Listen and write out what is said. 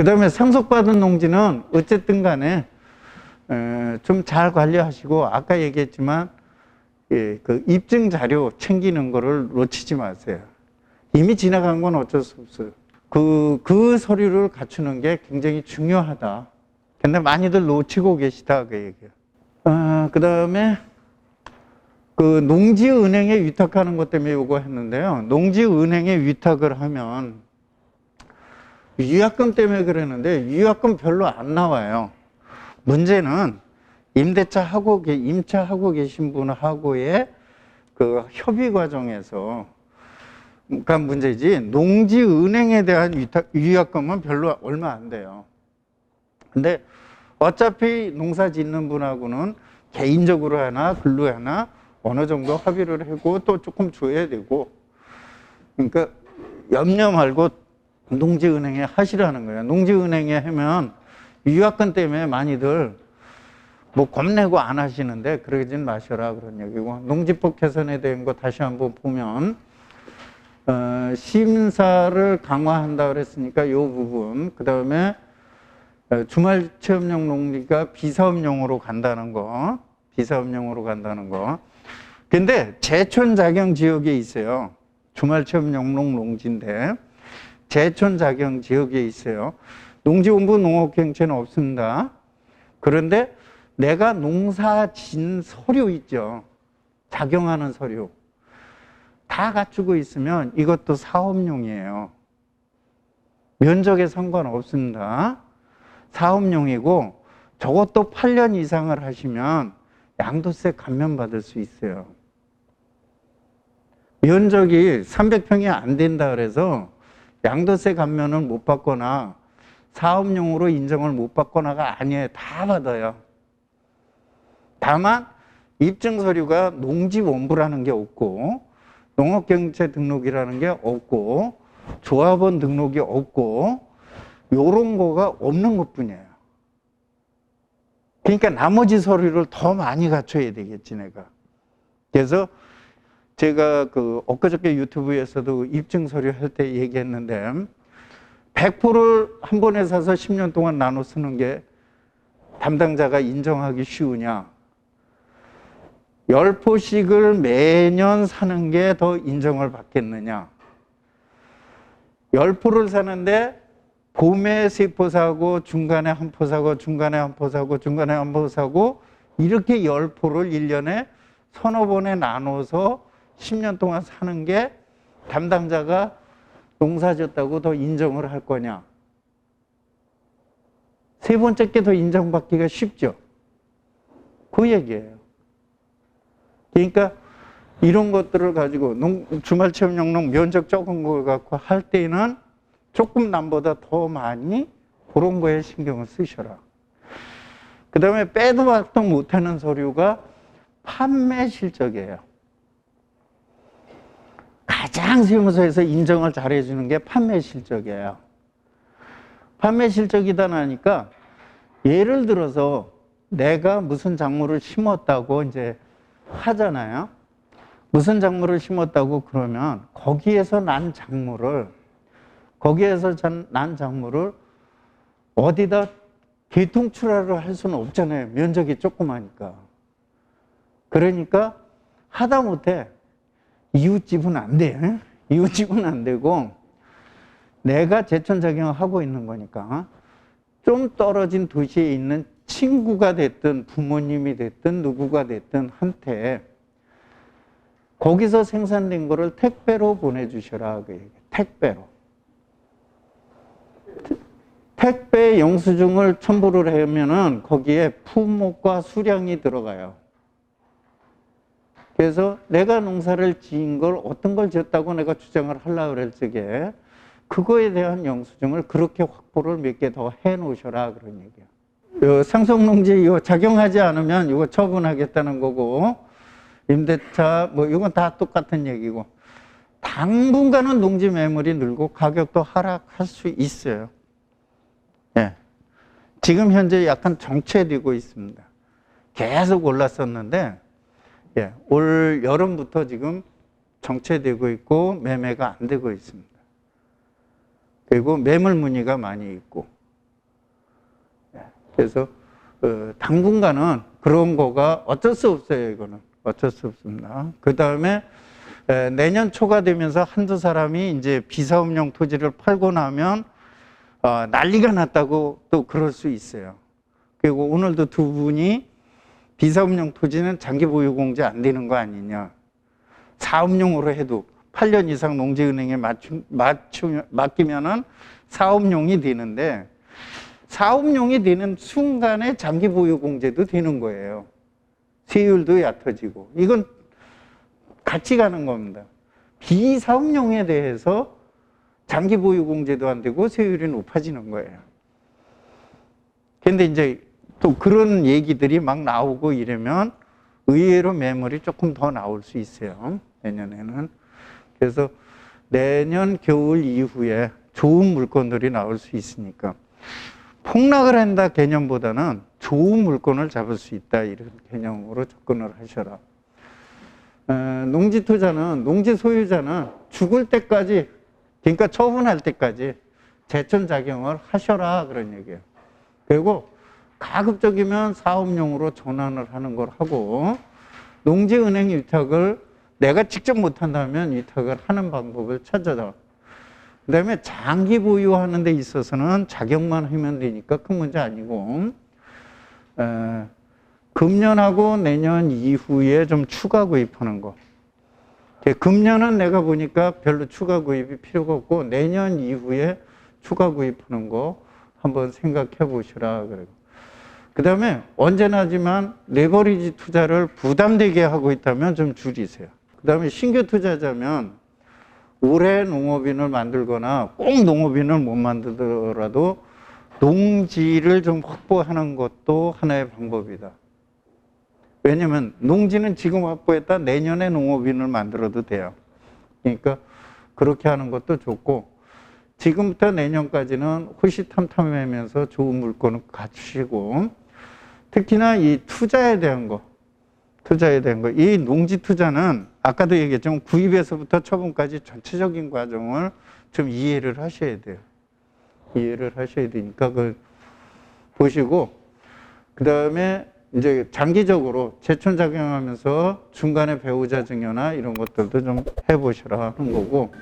그 다음에 상속받은 농지는 어쨌든 간에 좀 잘 관리하시고 아까 얘기했지만 예, 그 입증 자료 챙기는 거를 놓치지 마세요. 이미 지나간 건 어쩔 수 없어요. 그, 그 서류를 갖추는 게 굉장히 중요하다. 근데 많이들 놓치고 계시다, 그 얘기예요. 아, 그 다음에 그 농지은행에 위탁하는 것 때문에 요거 했는데요. 농지은행에 위탁을 하면 위약금 때문에 그러는데 위약금 별로 안 나와요. 문제는 임대차 하고 계- 임차 하고 계신 분하고의 그 협의 과정에서 그러니까 문제지 농지 은행에 대한 위탁, 위약금은 별로 얼마 안 돼요. 근데 어차피 농사 짓는 분하고는 개인적으로 하나 글로 하나 어느 정도 합의를 하고 또 조금 줘야 되고 그러니까 염려 말고 농지은행에 하시라는 거예요. 농지은행에 하면 위약금 때문에 많이들 뭐 겁내고 안 하시는데 그러진 마셔라 그런 얘기고 농지법 개선에 대한 거 다시 한번 보면 어, 심사를 강화한다 그랬으니까 이 부분 그 다음에 주말 체험용 농지가 비사업용으로 간다는 거 비사업용으로 간다는 거. 근데 제촌 자경 지역에 있어요. 주말 체험용 농지인데 제촌 자경 지역에 있어요 농지본부 농업경채는 없습니다 그런데 내가 농사 진 서류 있죠. 작용하는 서류. 다 갖추고 있으면 이것도 사업용이에요. 면적에 상관없습니다. 사업용이고 저것도 8년 이상을 하시면 양도세 감면받을 수 있어요. 면적이 300평이 안 된다 그래서 양도세 감면을 못 받거나 사업용으로 인정을 못 받거나가 아니에요. 다 받아요. 다만 입증 서류가 농지 원부라는 게 없고 농업경제 등록이라는 게 없고 조합원 등록이 없고 요런 거가 없는 것뿐이에요. 그러니까 나머지 서류를 더 많이 갖춰야 되겠지 내가. 그래서 제가 그 엊그저께 유튜브에서도 입증 서류 할 때 얘기했는데 100%를 한 번에 사서 10년 동안 나눠 쓰는 게 담당자가 인정하기 쉬우냐? 10포씩을 매년 사는 게 더 인정을 받겠느냐? 10포를 사는데 봄에 세포 사고 중간에 한 포 사고 중간에 한 포 사고 중간에 한 포 사고 이렇게 10포를 1년에 서너 번에 나눠서 10년 동안 사는 게 담당자가 농사 졌다고 더 인정을 할 거냐? 세 번째 게 더 인정받기가 쉽죠. 그 얘기예요. 그러니까 이런 것들을 가지고 농, 주말 체험 영농 면적 적은 걸 갖고 할 때는 조금 남보다 더 많이 그런 거에 신경을 쓰셔라. 그 다음에 빼도 박도 못하는 서류가 판매 실적이에요. 가장 세무서에서 인정을 잘해주는 게 판매 실적이에요. 판매 실적이다 나니까 예를 들어서 내가 무슨 작물을 심었다고 이제 하잖아요. 무슨 작물을 심었다고 그러면 거기에서 난 작물을 거기에서 전- 난 작물을 어디다 개통출하를 할 수는 없잖아요. 면적이 조그마니까. 그러니까 하다못해 이웃집은 안 돼. 이웃집은 안 되고 내가 제천작용을 하고 있는 거니까 좀 떨어진 도시에 있는 친구가 됐든 부모님이 됐든 누구가 됐든 한테 거기서 생산된 거를 택배로 보내주셔라 그. 택배로. 택배 영수증을 첨부를 하면은 거기에 품목과 수량이 들어가요. 그래서 내가 농사를 지은 걸 어떤 걸 지었다고 내가 주장을 하려고 그럴 적에 그거에 대한 영수증을 그렇게 확보를 몇 개 더 해 놓으셔라 그런 얘기야. 요 상속농지 이거 작용하지 않으면 이거 처분하겠다는 거고 임대차 뭐 이건 다 똑같은 얘기고 당분간은 농지 매물이 늘고 가격도 하락할 수 있어요. 예. 지금 현재 약간 정체되고 있습니다. 계속 올랐었는데 예, 올 여름부터 지금 정체되고 있고 매매가 안 되고 있습니다. 그리고 매물 문의가 많이 있고 그래서 어, 당분간은 그런 거가 어쩔 수 없어요. 이거는 어쩔 수 없습니다. 그 다음에 내년 초가 되면서 한두 사람이 이제 비사업용 토지를 팔고 나면 어, 난리가 났다고 또 그럴 수 있어요. 그리고 오늘도 두 분이 비사업용 토지는 장기 보유 공제 안 되는 거 아니냐. 사업용으로 해도 8년 이상 농지은행에 맞추, 맞추, 맡기면은 사업용이 되는데 사업용이 되는 순간에 장기 보유 공제도 되는 거예요. 세율도 얕아지고. 이건 같이 가는 겁니다. 비사업용에 대해서 장기 보유 공제도 안 되고 세율이 높아지는 거예요. 근데 이제 또 그런 얘기들이 막 나오고 이러면 의외로 매물이 조금 더 나올 수 있어요. 내년에는. 그래서 내년 겨울 이후에 좋은 물건들이 나올 수 있으니까 폭락을 한다 개념보다는 좋은 물건을 잡을 수 있다 이런 개념으로 접근을 하셔라. 어, 농지 투자는 농지 소유자는 죽을 때까지 그러니까 처분할 때까지 제천 작용을 하셔라 그런 얘기예요. 그리고 가급적이면 사업용으로 전환을 하는 걸 하고 농지은행 위탁을 내가 직접 못한다면 위탁을 하는 방법을 찾아라. 그 다음에 장기 보유하는 데 있어서는 자격만 하면 되니까 큰 문제 아니고, 에, 금년하고 내년 이후에 좀 추가 구입하는 거. 예, 금년은 내가 보니까 별로 추가 구입이 필요가 없고, 내년 이후에 추가 구입하는 거 한번 생각해 보시라. 그래요. 그 다음에 언제나지만 레버리지 투자를 부담되게 하고 있다면 좀 줄이세요. 그 다음에 신규 투자자면 올해 농업인을 만들거나 꼭 농업인을 못 만들더라도 농지를 좀 확보하는 것도 하나의 방법이다. 왜냐면 농지는 지금 확보했다 내년에 농업인을 만들어도 돼요. 그러니까 그렇게 하는 것도 좋고 지금부터 내년까지는 호시탐탐하면서 좋은 물건을 갖추시고 특히나 이 투자에 대한 거 투자에 대한 거. 이 농지 투자는 아까도 얘기했지만 구입에서부터 처분까지 전체적인 과정을 좀 이해를 하셔야 돼요. 이해를 하셔야 되니까 그걸 보시고 그 다음에 이제 장기적으로 재천작용하면서 중간에 배우자 증여나 이런 것들도 좀 해보시라 하는 거고